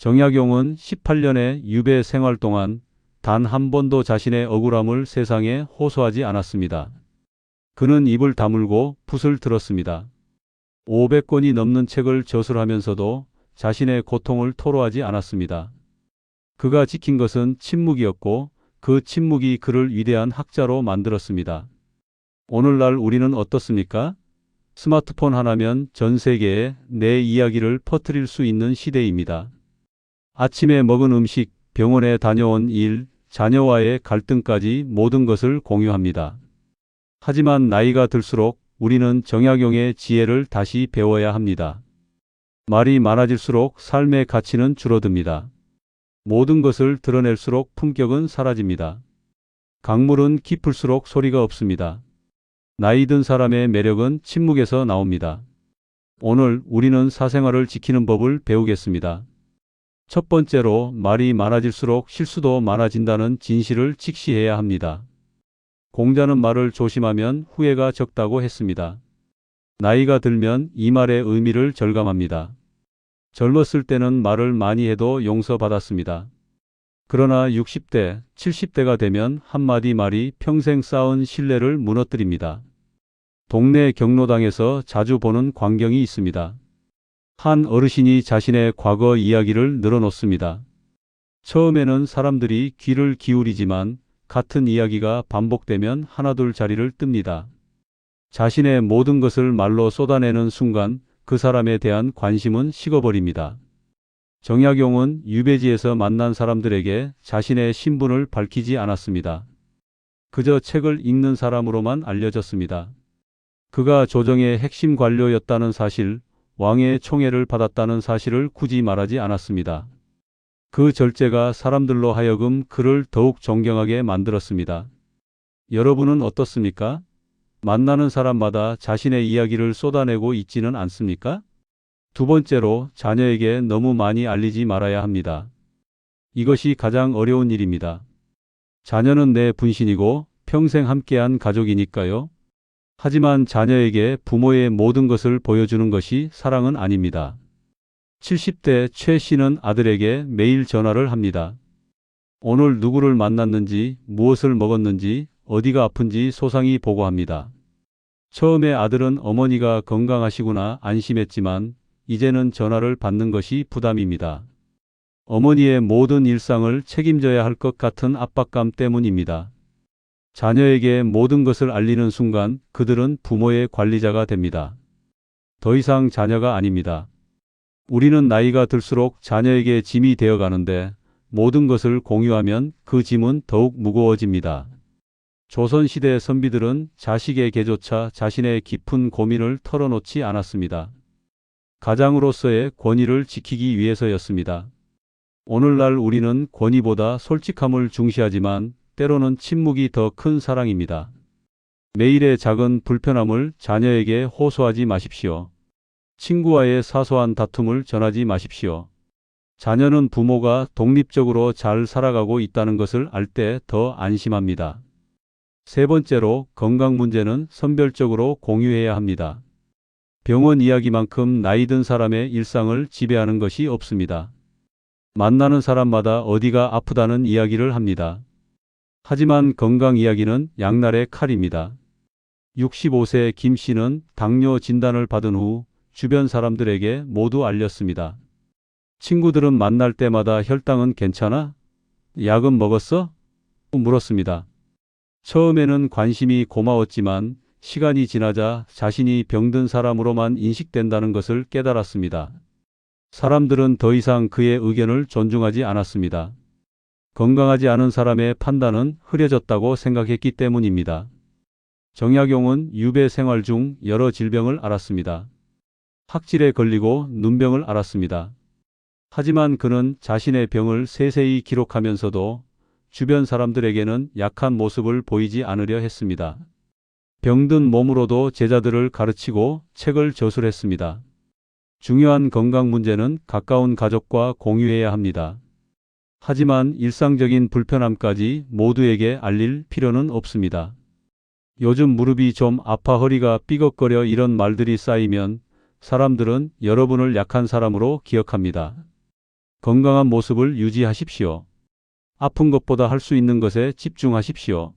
정약용은 18년의 유배 생활 동안 단 한 번도 자신의 억울함을 세상에 호소하지 않았습니다. 그는 입을 다물고 붓을 들었습니다. 500권이 넘는 책을 저술하면서도 자신의 고통을 토로하지 않았습니다. 그가 지킨 것은 침묵이었고 그 침묵이 그를 위대한 학자로 만들었습니다. 오늘날 우리는 어떻습니까? 스마트폰 하나면 전 세계에 내 이야기를 퍼뜨릴 수 있는 시대입니다. 아침에 먹은 음식, 병원에 다녀온 일, 자녀와의 갈등까지 모든 것을 공유합니다. 하지만 나이가 들수록 우리는 정약용의 지혜를 다시 배워야 합니다. 말이 많아질수록 삶의 가치는 줄어듭니다. 모든 것을 드러낼수록 품격은 사라집니다. 강물은 깊을수록 소리가 없습니다. 나이 든 사람의 매력은 침묵에서 나옵니다. 오늘 우리는 사생활을 지키는 법을 배우겠습니다. 첫 번째로 말이 많아질수록 실수도 많아진다는 진실을 직시해야 합니다. 공자는 말을 조심하면 후회가 적다고 했습니다. 나이가 들면 이 말의 의미를 절감합니다. 젊었을 때는 말을 많이 해도 용서받았습니다. 그러나 60대, 70대가 되면 한마디 말이 평생 쌓은 신뢰를 무너뜨립니다. 동네 경로당에서 자주 보는 광경이 있습니다. 한 어르신이 자신의 과거 이야기를 늘어놓습니다. 처음에는 사람들이 귀를 기울이지만 같은 이야기가 반복되면 하나둘 자리를 뜹니다. 자신의 모든 것을 말로 쏟아내는 순간 그 사람에 대한 관심은 식어버립니다. 정약용은 유배지에서 만난 사람들에게 자신의 신분을 밝히지 않았습니다. 그저 책을 읽는 사람으로만 알려졌습니다. 그가 조정의 핵심 관료였다는 사실, 왕의 총애를 받았다는 사실을 굳이 말하지 않았습니다. 그 절제가 사람들로 하여금 그를 더욱 존경하게 만들었습니다. 여러분은 어떻습니까? 만나는 사람마다 자신의 이야기를 쏟아내고 있지는 않습니까? 두 번째로 자녀에게 너무 많이 알리지 말아야 합니다. 이것이 가장 어려운 일입니다. 자녀는 내 분신이고 평생 함께한 가족이니까요. 하지만 자녀에게 부모의 모든 것을 보여주는 것이 사랑은 아닙니다. 70대 최 씨는 아들에게 매일 전화를 합니다. 오늘 누구를 만났는지, 무엇을 먹었는지, 어디가 아픈지 소상히 보고합니다. 처음에 아들은 어머니가 건강하시구나 안심했지만 이제는 전화를 받는 것이 부담입니다. 어머니의 모든 일상을 책임져야 할 것 같은 압박감 때문입니다. 자녀에게 모든 것을 알리는 순간 그들은 부모의 관리자가 됩니다. 더 이상 자녀가 아닙니다. 우리는 나이가 들수록 자녀에게 짐이 되어 가는데 모든 것을 공유하면 그 짐은 더욱 무거워집니다. 조선시대 선비들은 자식에게조차 자신의 깊은 고민을 털어놓지 않았습니다. 가장으로서의 권위를 지키기 위해서였습니다. 오늘날 우리는 권위보다 솔직함을 중시하지만 때로는 침묵이 더 큰 사랑입니다. 매일의 작은 불편함을 자녀에게 호소하지 마십시오. 친구와의 사소한 다툼을 전하지 마십시오. 자녀는 부모가 독립적으로 잘 살아가고 있다는 것을 알 때 더 안심합니다. 세 번째로 건강 문제는 선별적으로 공유해야 합니다. 병원 이야기만큼 나이 든 사람의 일상을 지배하는 것이 없습니다. 만나는 사람마다 어디가 아프다는 이야기를 합니다. 하지만 건강 이야기는 양날의 칼입니다. 65세 김 씨는 당뇨 진단을 받은 후 주변 사람들에게 모두 알렸습니다. 친구들은 만날 때마다 혈당은 괜찮아? 약은 먹었어? 물었습니다. 처음에는 관심이 고마웠지만 시간이 지나자 자신이 병든 사람으로만 인식된다는 것을 깨달았습니다. 사람들은 더 이상 그의 의견을 존중하지 않았습니다. 건강하지 않은 사람의 판단은 흐려졌다고 생각했기 때문입니다. 정약용은 유배 생활 중 여러 질병을 앓았습니다. 학질에 걸리고 눈병을 앓았습니다. 하지만 그는 자신의 병을 세세히 기록하면서도 주변 사람들에게는 약한 모습을 보이지 않으려 했습니다. 병든 몸으로도 제자들을 가르치고 책을 저술했습니다. 중요한 건강 문제는 가까운 가족과 공유해야 합니다. 하지만 일상적인 불편함까지 모두에게 알릴 필요는 없습니다. 요즘 무릎이 좀 아파 허리가 삐걱거려 이런 말들이 쌓이면 사람들은 여러분을 약한 사람으로 기억합니다. 건강한 모습을 유지하십시오. 아픈 것보다 할 수 있는 것에 집중하십시오.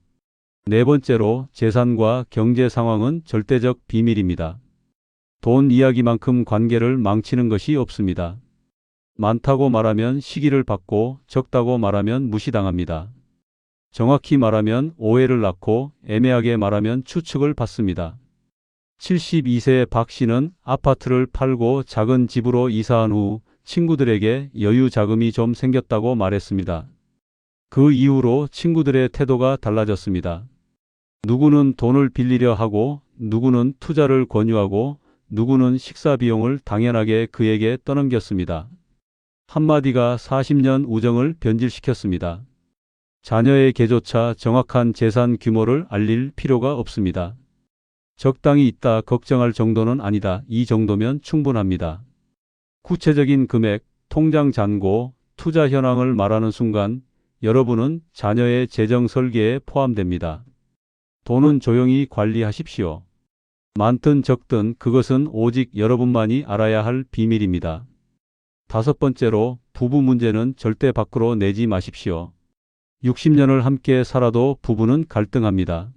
네 번째로 재산과 경제 상황은 절대적 비밀입니다. 돈 이야기만큼 관계를 망치는 것이 없습니다. 많다고 말하면 시기를 받고 적다고 말하면 무시당합니다. 정확히 말하면 오해를 낳고 애매하게 말하면 추측을 받습니다. 72세의 박 씨는 아파트를 팔고 작은 집으로 이사한 후 친구들에게 여유 자금이 좀 생겼다고 말했습니다. 그 이후로 친구들의 태도가 달라졌습니다. 누구는 돈을 빌리려 하고 누구는 투자를 권유하고 누구는 식사 비용을 당연하게 그에게 떠넘겼습니다. 한마디가 40년 우정을 변질시켰습니다. 자녀의 개조차 정확한 재산 규모를 알릴 필요가 없습니다. 적당히 있다 걱정할 정도는 아니다. 이 정도면 충분합니다. 구체적인 금액, 통장 잔고, 투자 현황을 말하는 순간 여러분은 자녀의 재정 설계에 포함됩니다. 돈은 조용히 관리하십시오. 많든 적든 그것은 오직 여러분만이 알아야 할 비밀입니다. 다섯 번째로 부부 문제는 절대 밖으로 내지 마십시오. 60년을 함께 살아도 부부는 갈등합니다.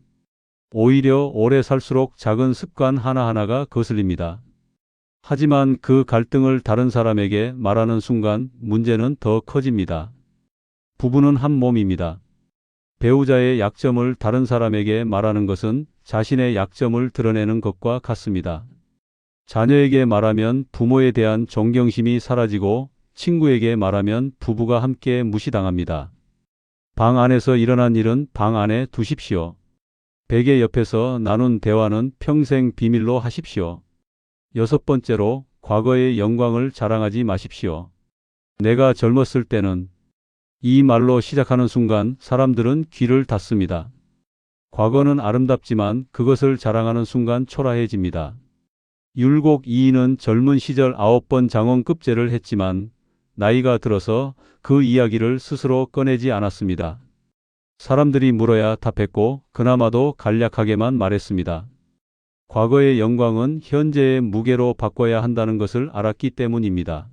오히려 오래 살수록 작은 습관 하나하나가 거슬립니다. 하지만 그 갈등을 다른 사람에게 말하는 순간 문제는 더 커집니다. 부부는 한 몸입니다. 배우자의 약점을 다른 사람에게 말하는 것은 자신의 약점을 드러내는 것과 같습니다. 자녀에게 말하면 부모에 대한 존경심이 사라지고 친구에게 말하면 부부가 함께 무시당합니다. 방 안에서 일어난 일은 방 안에 두십시오. 베개 옆에서 나눈 대화는 평생 비밀로 하십시오. 여섯 번째로 과거의 영광을 자랑하지 마십시오. 내가 젊었을 때는 이 말로 시작하는 순간 사람들은 귀를 닫습니다. 과거는 아름답지만 그것을 자랑하는 순간 초라해집니다. 율곡 이인은 젊은 시절 아홉 번 장원급제를 했지만 나이가 들어서 그 이야기를 스스로 꺼내지 않았습니다. 사람들이 물어야 답했고 그나마도 간략하게만 말했습니다. 과거의 영광은 현재의 무게로 바꿔야 한다는 것을 알았기 때문입니다.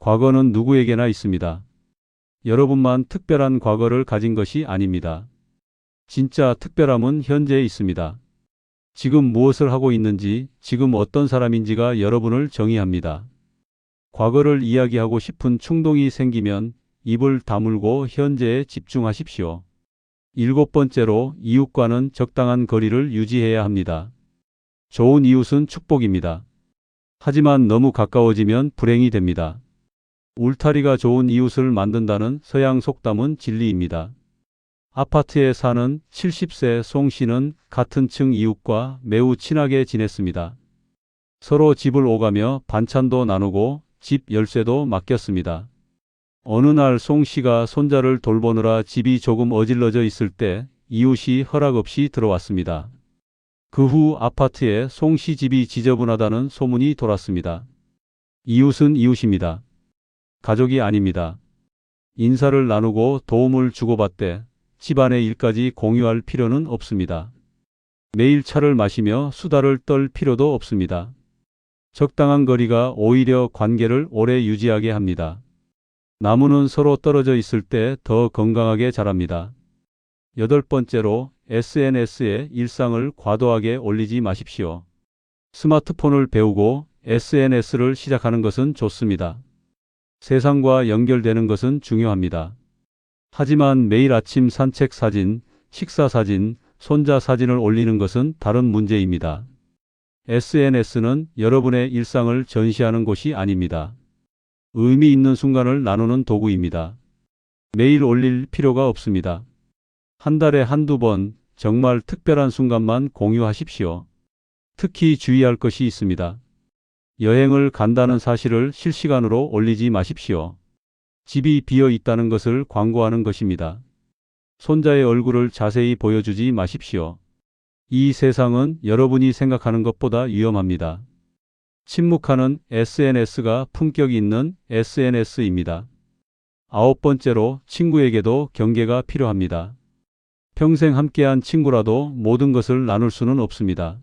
과거는 누구에게나 있습니다. 여러분만 특별한 과거를 가진 것이 아닙니다. 진짜 특별함은 현재에 있습니다. 지금 무엇을 하고 있는지, 지금 어떤 사람인지가 여러분을 정의합니다. 과거를 이야기하고 싶은 충동이 생기면 입을 다물고 현재에 집중하십시오. 일곱 번째로 이웃과는 적당한 거리를 유지해야 합니다. 좋은 이웃은 축복입니다. 하지만 너무 가까워지면 불행이 됩니다. 울타리가 좋은 이웃을 만든다는 서양 속담은 진리입니다. 아파트에 사는 70세 송 씨는 같은 층 이웃과 매우 친하게 지냈습니다. 서로 집을 오가며 반찬도 나누고 집 열쇠도 맡겼습니다. 어느 날 송 씨가 손자를 돌보느라 집이 조금 어질러져 있을 때 이웃이 허락 없이 들어왔습니다. 그 후 아파트에 송 씨 집이 지저분하다는 소문이 돌았습니다. 이웃은 이웃입니다. 가족이 아닙니다. 인사를 나누고 도움을 주고받되 집안의 일까지 공유할 필요는 없습니다. 매일 차를 마시며 수다를 떨 필요도 없습니다. 적당한 거리가 오히려 관계를 오래 유지하게 합니다. 나무는 서로 떨어져 있을 때 더 건강하게 자랍니다. 여덟 번째로 SNS에 일상을 과도하게 올리지 마십시오. 스마트폰을 배우고 SNS를 시작하는 것은 좋습니다. 세상과 연결되는 것은 중요합니다. 하지만 매일 아침 산책 사진, 식사 사진, 손자 사진을 올리는 것은 다른 문제입니다. SNS는 여러분의 일상을 전시하는 곳이 아닙니다. 의미 있는 순간을 나누는 도구입니다. 매일 올릴 필요가 없습니다. 한 달에 한두 번 정말 특별한 순간만 공유하십시오. 특히 주의할 것이 있습니다. 여행을 간다는 사실을 실시간으로 올리지 마십시오. 집이 비어 있다는 것을 광고하는 것입니다. 손자의 얼굴을 자세히 보여주지 마십시오. 이 세상은 여러분이 생각하는 것보다 위험합니다. 침묵하는 SNS가 품격 있는 SNS입니다. 아홉 번째로 친구에게도 경계가 필요합니다. 평생 함께한 친구라도 모든 것을 나눌 수는 없습니다.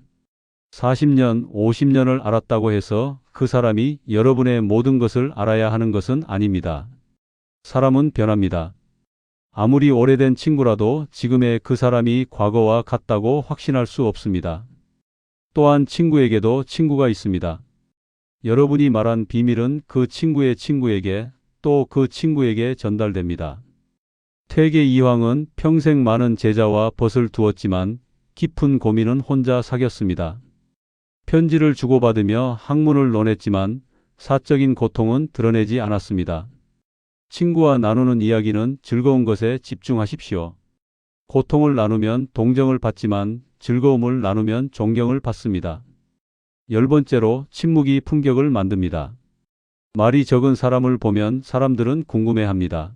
40년, 50년을 알았다고 해서 그 사람이 여러분의 모든 것을 알아야 하는 것은 아닙니다. 사람은 변합니다. 아무리 오래된 친구라도 지금의 그 사람이 과거와 같다고 확신할 수 없습니다. 또한 친구에게도 친구가 있습니다. 여러분이 말한 비밀은 그 친구의 친구에게 또 그 친구에게 전달됩니다. 퇴계 이황은 평생 많은 제자와 벗을 두었지만 깊은 고민은 혼자 사귀었습니다. 편지를 주고받으며 학문을 논했지만 사적인 고통은 드러내지 않았습니다. 친구와 나누는 이야기는 즐거운 것에 집중하십시오. 고통을 나누면 동정을 받지만 즐거움을 나누면 존경을 받습니다. 열 번째로 침묵이 품격을 만듭니다. 말이 적은 사람을 보면 사람들은 궁금해합니다.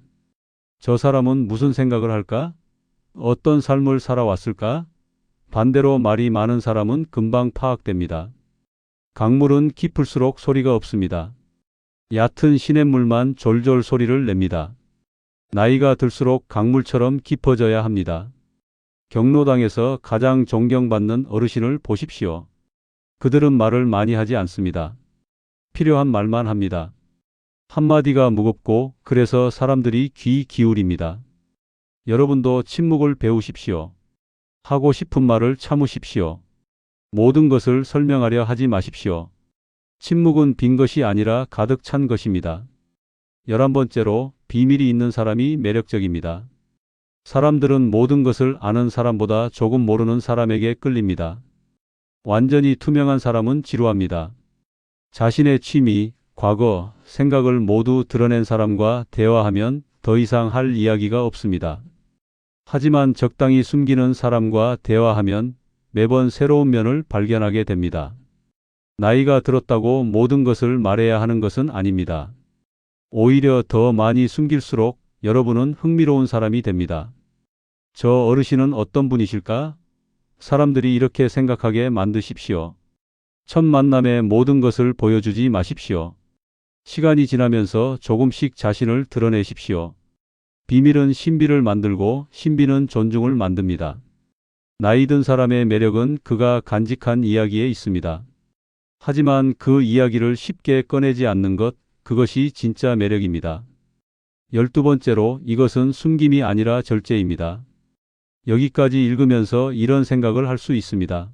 저 사람은 무슨 생각을 할까? 어떤 삶을 살아왔을까? 반대로 말이 많은 사람은 금방 파악됩니다. 강물은 깊을수록 소리가 없습니다. 얕은 시냇물만 졸졸 소리를 냅니다. 나이가 들수록 강물처럼 깊어져야 합니다. 경로당에서 가장 존경받는 어르신을 보십시오. 그들은 말을 많이 하지 않습니다. 필요한 말만 합니다. 한마디가 무겁고 그래서 사람들이 귀 기울입니다. 여러분도 침묵을 배우십시오. 하고 싶은 말을 참으십시오. 모든 것을 설명하려 하지 마십시오. 침묵은 빈 것이 아니라 가득 찬 것입니다. 열한 번째로 비밀이 있는 사람이 매력적입니다. 사람들은 모든 것을 아는 사람보다 조금 모르는 사람에게 끌립니다. 완전히 투명한 사람은 지루합니다. 자신의 취미, 과거, 생각을 모두 드러낸 사람과 대화하면 더 이상 할 이야기가 없습니다. 하지만 적당히 숨기는 사람과 대화하면 매번 새로운 면을 발견하게 됩니다. 나이가 들었다고 모든 것을 말해야 하는 것은 아닙니다. 오히려 더 많이 숨길수록 여러분은 흥미로운 사람이 됩니다. 저 어르신은 어떤 분이실까? 사람들이 이렇게 생각하게 만드십시오. 첫 만남에 모든 것을 보여주지 마십시오. 시간이 지나면서 조금씩 자신을 드러내십시오. 비밀은 신비를 만들고 신비는 존중을 만듭니다. 나이 든 사람의 매력은 그가 간직한 이야기에 있습니다. 하지만 그 이야기를 쉽게 꺼내지 않는 것, 그것이 진짜 매력입니다. 열두 번째로 이것은 숨김이 아니라 절제입니다. 여기까지 읽으면서 이런 생각을 할 수 있습니다.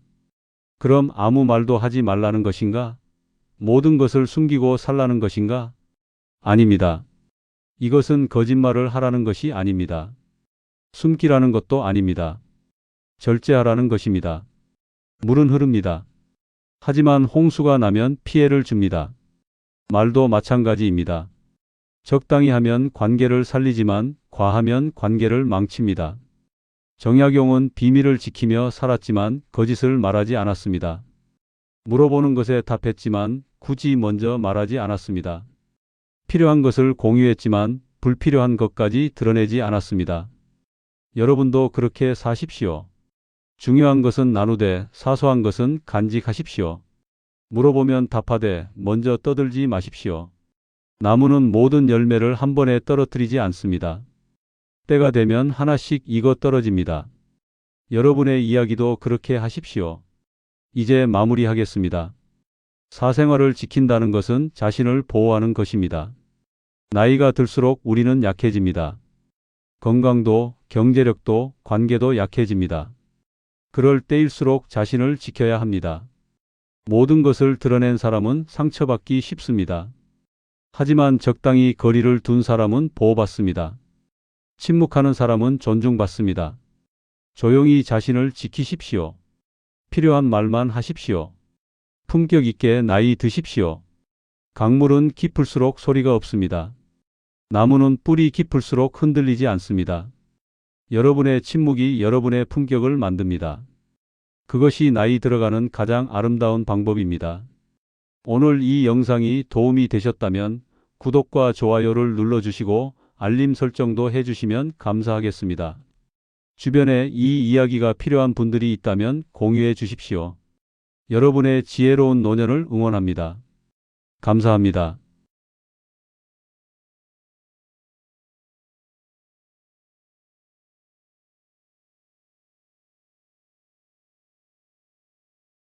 그럼 아무 말도 하지 말라는 것인가? 모든 것을 숨기고 살라는 것인가? 아닙니다. 이것은 거짓말을 하라는 것이 아닙니다. 숨기라는 것도 아닙니다. 절제하라는 것입니다. 물은 흐릅니다. 하지만 홍수가 나면 피해를 줍니다. 말도 마찬가지입니다. 적당히 하면 관계를 살리지만 과하면 관계를 망칩니다. 정약용은 비밀을 지키며 살았지만 거짓을 말하지 않았습니다. 물어보는 것에 답했지만 굳이 먼저 말하지 않았습니다. 필요한 것을 공유했지만 불필요한 것까지 드러내지 않았습니다. 여러분도 그렇게 사십시오. 중요한 것은 나누되 사소한 것은 간직하십시오. 물어보면 답하되 먼저 떠들지 마십시오. 나무는 모든 열매를 한 번에 떨어뜨리지 않습니다. 때가 되면 하나씩 익어 떨어집니다. 여러분의 이야기도 그렇게 하십시오. 이제 마무리하겠습니다. 사생활을 지킨다는 것은 자신을 보호하는 것입니다. 나이가 들수록 우리는 약해집니다. 건강도, 경제력도, 관계도 약해집니다. 그럴 때일수록 자신을 지켜야 합니다. 모든 것을 드러낸 사람은 상처받기 쉽습니다. 하지만 적당히 거리를 둔 사람은 보호받습니다. 침묵하는 사람은 존중받습니다. 조용히 자신을 지키십시오. 필요한 말만 하십시오. 품격 있게 나이 드십시오. 강물은 깊을수록 소리가 없습니다. 나무는 뿌리 깊을수록 흔들리지 않습니다. 여러분의 침묵이 여러분의 품격을 만듭니다. 그것이 나이 들어가는 가장 아름다운 방법입니다. 오늘 이 영상이 도움이 되셨다면 구독과 좋아요를 눌러주시고 알림 설정도 해주시면 감사하겠습니다. 주변에 이 이야기가 필요한 분들이 있다면 공유해 주십시오. 여러분의 지혜로운 노년을 응원합니다. 감사합니다.